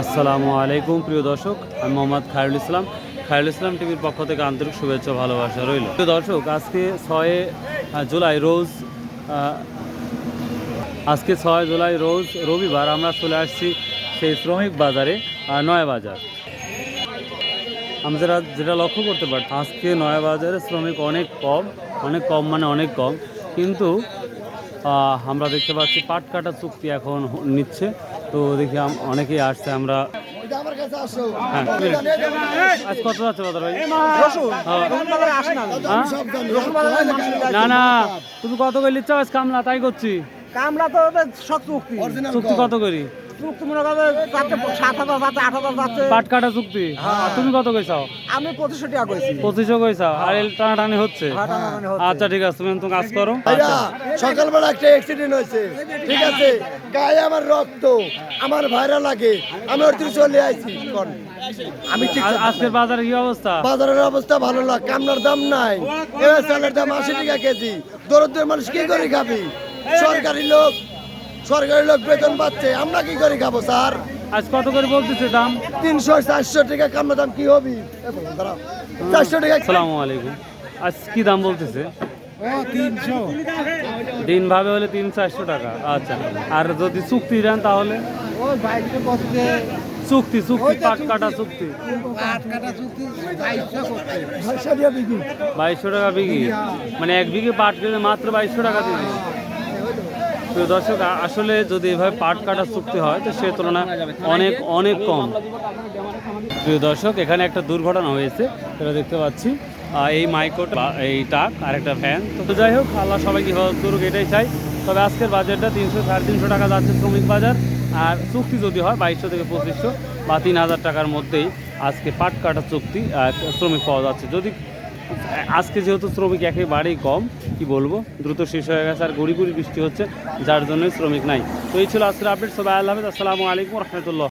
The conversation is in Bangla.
আসসালামু আলাইকুম, প্রিয় দর্শক। আমি মোহাম্মদ খায়রুল ইসলাম। খায়রুল ইসলাম টিভির পক্ষ থেকে আন্তরিক শুভেচ্ছা ভালোবাসা রইল। প্রিয় দর্শক, আজকে ছয় জুলাই রোজ আজকে ছয় জুলাই রোজ রবিবার আমরা চলে আসছি সেই শ্রমিক বাজারে নয়া বাজার। আমরা যেটা যেটা লক্ষ্য করতে পারি আজকে নয়া বাজারে শ্রমিক অনেক কম অনেক কম মানে অনেক কম। কিন্তু আমরা দেখতে পাচ্ছি পাট কাটা চুক্তি এখন নিচ্ছে। তো দেখি আম- অনেকেই আসছে আমরা হ্যাঁ আজ কত যাচ্ছে বাজার ভাই? হ্যাঁ? না না তুমি কত করে লিচ্ছ আজ কামলা তাই করছি। কামলা তো শক্তি চুক্তি কত করি? চুক্তি মনে করো সাত হাজার যাচ্ছে আট হাজার পাট কাটা চুক্তি? আর তুমি কত কইছাও? আমি পঁচিশশো টাকা করেছি পঁচিশশো কইছাও? আর এল টানাটানি হচ্ছে? হ্যাঁ, টানাটানি হচ্ছে। আচ্ছা ঠিক আছে তুমি তো কাজ করো। সকালবেলা একটা অ্যাক্সিডেন্ট হয়েছে। ঠিক আছে? গায়ে আমার রক্ত আমার ভাইরা লাগে। আমি ওর থেকে চলে আইছি আমি ঠিক আজকের বাজারে কি অবস্থা? বাজারের অবস্থা ভালো না কামনার দাম নাই। এবার চালের দাম আশি টাকা কেজি। দরিদ্র মানুষ কি করে খাবি? সরকারি লোক সরকারি লোক বেতন পাচ্ছে আমরা কি করে খাব স্যার? আজ কত করে বলতেছে দাম? তিনশো চারশো টাকা কামনার দাম কি হবে। চারশো টাকা সালাম আলাইকুম। আজ কি দাম বলতেছে? দিন ভাবে হলে তিন চারশো টাকা। আচ্ছা আর যদি চুক্তি দেন তাহলে? চুক্তি চুক্তি পাট কাটা চুক্তি। বাইশশো টাকা বিঘি মানে এক বিঘে পাট কেটে মাত্র বাইশশো টাকা দিন। প্রিয় দর্শক আসলে যদি এভাবে পাট কাটা চুক্তি হয়, তো সে তুলনায় অনেক অনেক কম। প্রিয় দর্শক, এখানে একটা দুর্ঘটনা হয়েছে, সেটা দেখতে পাচ্ছি। এই মাইকোট এই টাক আর একটা ফ্যান তো যাই হোক, আল্লাহ সবাইকে করুক, এটাই চাই। তবে আজকের বাজারটা তিনশো, সাড়ে তিনশো টাকা যাচ্ছে শ্রমিক বাজার। আর চুক্তি যদি হয়, বাইশশো থেকে পঁচিশশো বা তিন হাজার টাকার মধ্যেই আজকে পাট কাটা চুক্তি শ্রমিক পাওয়া যাচ্ছে। যদি আজকে যেহেতু শ্রমিক একেবারেই কম, কি বলব? দ্রুত শেষ হয়ে গেছে আর গড়ি বৃষ্টি হচ্ছে, যার জন্যই শ্রমিক নাই। তো এই ছিল আজকের আপডেট সবাই আল্লাহ আসসালামু আলাইকুম রহমতুল্লাহ।